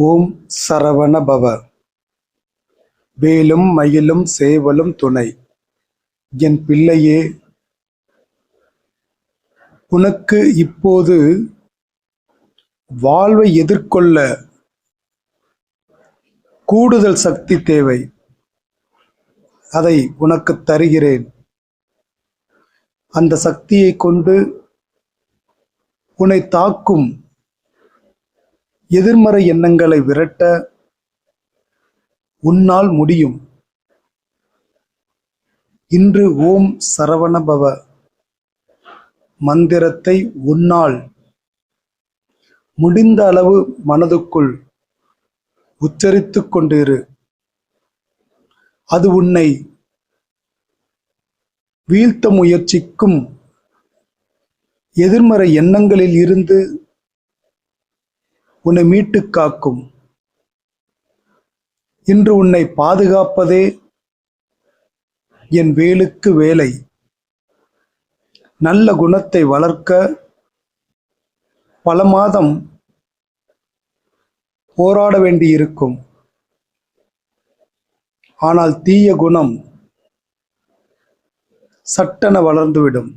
ஓம் சரவண பவ வேலும் மயிலும் சேவலும் துணை. என் பிள்ளையே உனக்கு இப்போது வாழ்வை எதிர்கொள்ள கூடுதல் சக்தி தேவை. அதை உனக்கு தருகிறேன். அந்த சக்தியை கொண்டு உன்னை தாக்கும் எதிர்மறை எண்ணங்களை விரட்ட உன்னால் முடியும். இன்று ஓம் சரவணபவ மந்திரத்தை உன்னால் முடிந்த அளவு மனதுக்குள் உச்சரித்து கொண்டிரு. அது உன்னை வீழ்த்த முயற்சிக்கும் எதிர்மறை எண்ணங்களில் இருந்து உன்னை மீட்டு காக்கும். இன்று உன்னை பாதுகாப்பதே என் வேலுக்கு வேலை. நல்ல குணத்தை வளர்க்க பல மாதம் போராட வேண்டியிருக்கும். ஆனால் தீய குணம் சட்டென வளர்ந்துவிடும்.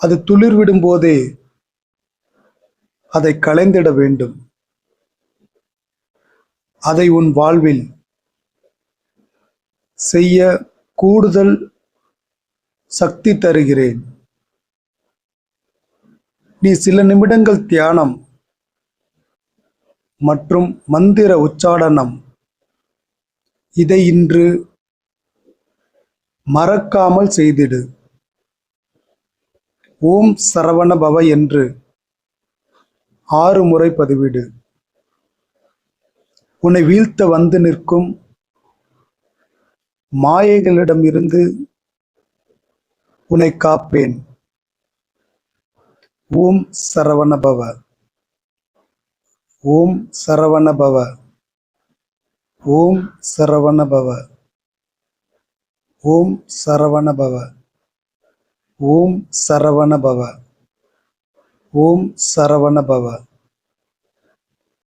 அது துளிர்விடும் போதே அதை களைந்திட வேண்டும். அதை உன் வாழ்வில் செய்ய கூடுதல் சக்தி தருகிறேன். நீ சில நிமிடங்கள் தியானம் மற்றும் மந்திர உச்சாடனம். இதை இன்று மறக்காமல் செய்திடு. ஓம் சரவண பவ என்று ஆறு முறை பதிவிடு. உன்னை வீழ்த்த வந்து நிற்கும் மாயைகளிடமிருந்து உன்னை காப்பேன். ஓம் சரவண பவ ஓம் சரவண பவ ஓம் சரவண பவ ஓம் சரவண பவ ஓம் சரவண பவ ஓம் சரவண பவ